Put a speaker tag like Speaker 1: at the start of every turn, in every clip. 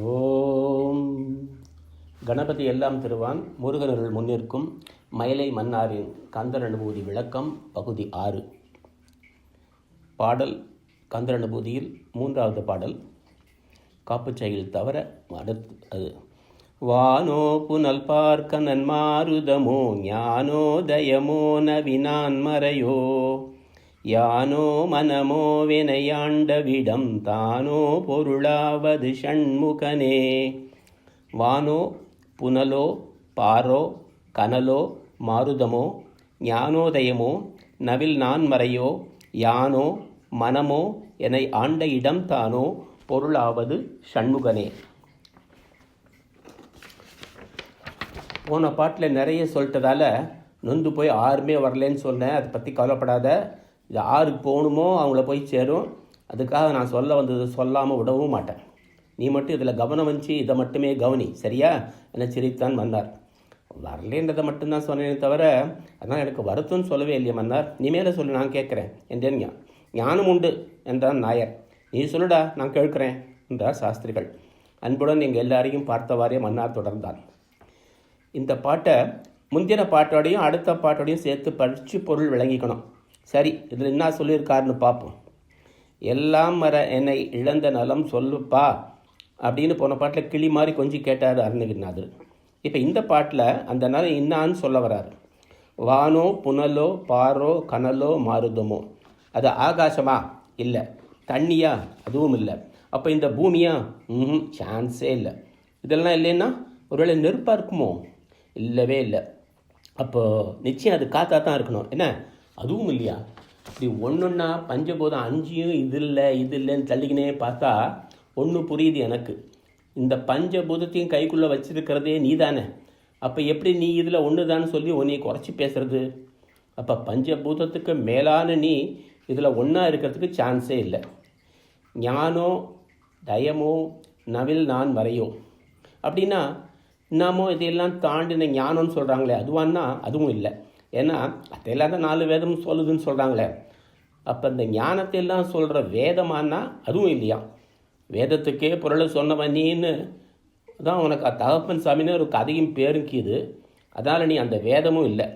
Speaker 1: ஓம். கணபதி எல்லாம் திருவான் முருகனருள் முன்னிற்கும் மயிலை மன்னாரின் கந்தர் அனுபூதி விளக்கம் பகுதி ஆறு. பாடல் கந்தர் அனுபூதியில் மூன்றாவது பாடல். காப்புச்சையில் தவிர அடுத்து அது. வானோ புனல் பார்க்க நன்மாருதமோ ஞானோதயமோ நவினான் மறையோ. யானோ மனமோ வினையாண்டவிடம் தானோ பொருளாவது ஷண்முகனே. வானோ புனலோ பாரோ கனலோ மாருதமோ ஞானோதயமோ நவில் நான்மறையோ யானோ மனமோ என ஆண்ட இடம் தானோ பொருளாவது ஷண்முகனே. போன பாட்டில் நிறைய சொல்லிட்டதால நொந்து போய் யாருமே வரலன்னு சொன்னேன். அதை பற்றி கவலைப்படாத. இது யாருக்கு போகணுமோ அவங்கள போய் சேரும். அதுக்காக நான் சொல்ல வந்தது சொல்லாமல் விடவும் மாட்டேன். நீ மட்டும் இதில் கவனம் வந்துச்சு இதை மட்டுமே கவனி சரியா? என சிரித்தான் மன்னார். வரலேன்றதை மட்டும்தான் சொன்னேனே தவிர அதனால் எனக்கு வருத்தம்னு சொல்லவே இல்லையா மன்னார். நீ மேலே சொல்லு நான் கேட்குறேன் என்றேன் ஞானம் உண்டு என்றான் நாயர். நீ சொல்லுடா நான் கேட்குறேன் என்றார் சாஸ்திரிகள். அன்புடன் எங்கள் எல்லாரையும் பார்த்தவாறே மன்னார் தொடர்ந்தான். இந்த பாட்டை முந்தின பாட்டோடையும் அடுத்த பாட்டோடையும் சேர்த்து படித்து பொருள் விளங்கிக்கணும். சரி இதில் என்ன சொல்லியிருக்காருன்னு பார்ப்போம். எல்லாம் வர என்னை இழந்த நலம் சொல்லுப்பா அப்படின்னு போன பாட்டில் கிளி மாதிரி கொஞ்சம் கேட்டார் அருணகிரிநாதர் இப்போ இந்த பாட்டில் அந்த நலம் என்னான்னு சொல்ல வராரு. வானோ புனலோ பாரோ கனலோ மாருதமோ அது ஆகாசமா? இல்லை. தண்ணியா? அதுவும் இல்லை. அப்போ இந்த பூமியா? ம் சான்ஸே இல்லை. இதெல்லாம் இல்லைன்னா ஒருவேளை நெருப்பாக இருக்குமோ? இல்லவே இல்லை. அப்போது நிச்சயம் அது காத்தா தான் இருக்கணும். என்ன? அதுவும் இல்லையா? இப்படி ஒன்றுன்னா பஞ்சபூதம் அஞ்சையும் இது இல்லை இது இல்லைன்னு தள்ளிக்கினே பார்த்தா ஒன்று புரியுது எனக்கு. இந்த பஞ்சபூதத்தையும் கைக்குள்ளே வச்சுருக்கிறதே நீ தானே அப்போ எப்படி நீ இதில் ஒன்று தான் சொல்லி உன்னை குறைச்சி பேசுறது? அப்போ பஞ்சபூதத்துக்கு மேலான நீ இதில் ஒன்றா இருக்கிறதுக்கு சான்ஸே இல்லை. ஞானோ தயமோ நவில் நான் வரையோ. அப்படின்னா நாமோ இதையெல்லாம் தாண்டின ஞானம்னு சொல்கிறாங்களே அதுவான்னா அதுவும் இல்லை. ஏன்னா அதெல்லாம் தான் நாலு வேதம் சொல்லுதுன்னு சொல்கிறாங்களே அப்போ இந்த ஞானத்தை எல்லாம் சொல்கிற வேதமானா அதுவும் இல்லையா? வேதத்துக்கே பொருளை சொன்னவன் நீன்னு தான் உனக்கு தகப்பன் சாமின்னு ஒரு கதையும் பேரும் கீது. அதனால் நீ அந்த வேதமும் இல்லை.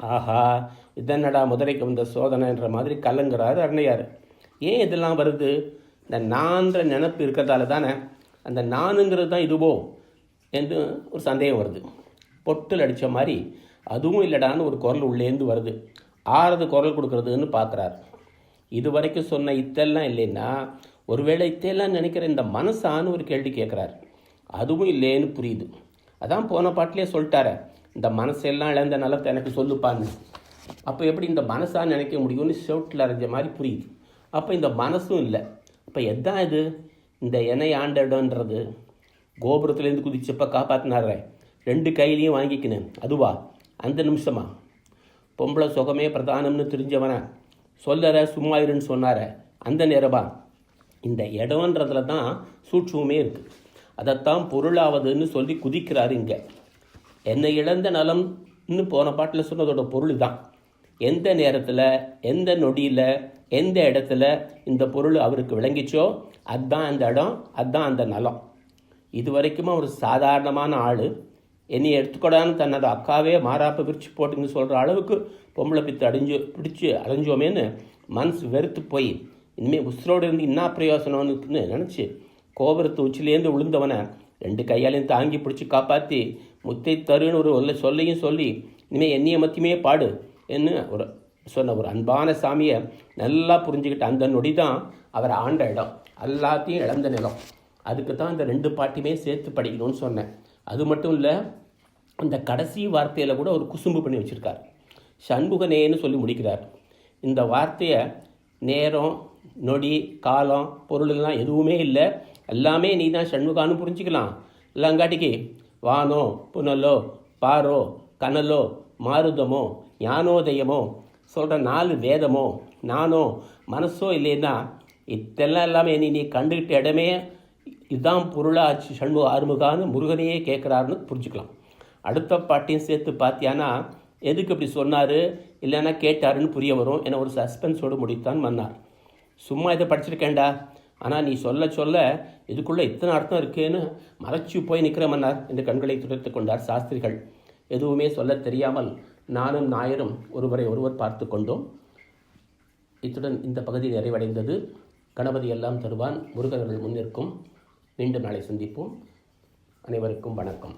Speaker 1: ஆஹா இதென்னடா முதலைக்கு வந்த சோதனைன்ற மாதிரி கலங்குறாரு அன்னையார். ஏன் இதெல்லாம் வருது? இந்த நான்ற நினப்பு இருக்கிறதால தானே அந்த நானுங்கிறது தான் இதுவோ? என்று ஒரு சந்தேகம் வருது. பொட்டில் அடித்த மாதிரி அதுவும் இல்லடான்னு ஒரு குரல் உள்ளேந்து வருது. ஆறது குரல் கொடுக்கறதுன்னு பார்க்குறாரு இது வரைக்கும் சொன்ன இத்தெல்லாம் இல்லைன்னா ஒருவேளை இத்தையெல்லாம் நினைக்கிற இந்த மனசான்னு ஒரு கேள்வி கேட்குறாரு அதுவும் இல்லைன்னு புரியுது. அதான் போன பாட்டிலே சொல்லிட்டாரு. இந்த மனசெல்லாம் இழந்த நலத்தை எனக்கு சொல்லுப்பான்னு. அப்போ எப்படி இந்த மனசா நினைக்க முடியும்னு ஷவுட்டில் அரைஞ்ச மாதிரி புரியுது. அப்போ இந்த மனசும் இல்லை. அப்போ எதான் இது? இந்த எண்ணெய் ஆண்டடன்றது கோபுரத்துலேருந்து குதிச்சப்போ காப்பாற்றினாரே ரெண்டு கையிலையும் வாங்கிக்கினேன். அதுவா? அந்த நிமிஷமா? பொம்பளை சுகமே பிரதானம்னு தெரிஞ்சவன சொல்லற சும்மா இருன்னு சொன்னார. அந்த நேரமா? இந்த இடம்ன்றதுல தான் சூட்சமே இருக்குது அதைத்தான் பொருளாவதுன்னு சொல்லி குதிக்கிறாரு இங்கே. என்னை இழந்த நலம்னு போன பாட்டில் சொன்னதோட பொருள் தான் எந்த நேரத்தில் எந்த நொடியில் எந்த இடத்துல இந்த பொருள் அவருக்கு விளங்கிச்சோ அதுதான் அந்த இடம் அதுதான் அந்த நலம். இது வரைக்கும் ஒரு சாதாரணமான ஆள் என்னை எடுத்துக்கூடான்னு தன்னோட அக்காவே மாறாப்ப பிரித்து போட்டுன்னு சொல்கிற அளவுக்கு பொம்பளை பித்து அடிஞ்சு பிடிச்சி அலைஞ்சோமேன்னு மனசு வெறுத்து போய் இனிமேல் உசுரோடு இருந்து என்ன பிரயோசனம்னு நினச்சி கோபுரத்து உச்சிலேருந்து விழுந்தவனை ரெண்டு கையாலையும் தாங்கி பிடிச்சி காப்பாற்றி முத்தை தருன்னு ஒரு ஒல்ல சொல்லையும் சொல்லி இனிமேல் என்னைய மத்தியுமே பாடு என்று ஒரு சொன்ன ஒரு அன்பான சாமியை நல்லா புரிஞ்சுக்கிட்ட அந்த நொடி தான் அவர் ஆண்ட இடம். எல்லாத்தையும் இழந்த நிலம். அதுக்கு தான் இந்த ரெண்டு பாட்டியுமே சேர்த்து படிக்கணும்னு சொன்னேன். அது மட்டும் இல்லை அந்த கடைசி வார்த்தையில் கூட ஒரு குசும்பு பண்ணி வச்சுருக்கார். சண்முகனேன்னு சொல்லி முடிக்கிறார். இந்த வார்த்தையை நேரம் நொடி காலம் பொருளெல்லாம் எதுவுமே இல்லை. எல்லாமே நீ தான் சண்முகான்னு புரிஞ்சுக்கலாம். இல்லங்காட்டிக்கு வானோ புனலோ பாரோ கனலோ மாருதமோ ஞானோதயமோ சொல்கிற நாலு வேதமோ நானோ மனசோ இல்லைன்னா இதெல்லாம் எல்லாமே நீ நீ கண்டுகிட்ட இடமே இதுதான் பொருளாட்சி சண்முக ஆறுமுகான்னு முருகனையே கேட்குறாருன்னு புரிஞ்சுக்கலாம். அடுத்த பாட்டையும் சேர்த்து பார்த்தியானா எதுக்கு இப்படி சொன்னார் இல்லைன்னா கேட்டாருன்னு புரிய வரும். என ஒரு சஸ்பென்ஸோடு முடித்தான் மன்னார். சும்மா இதை படிச்சிருக்கேன்டா. ஆனால் நீ சொல்ல சொல்ல இதுக்குள்ளே இத்தனை அர்த்தம் இருக்கேன்னு மறைச்சு போய் நிற்கிற மன்னார் என்று கண்களை துடைத்து கொண்டார் சாஸ்திரிகள். எதுவுமே சொல்ல தெரியாமல் நானும் நாயரும் ஒருவரை ஒருவர் பார்த்து கொண்டோம். இத்துடன் இந்த பகுதி நிறைவடைந்தது. கணபதி எல்லாம் தருவான். முருகர்கள் முன்னிற்கும். மீண்டும் நாளை சந்திப்போம். அனைவருக்கும் வணக்கம்.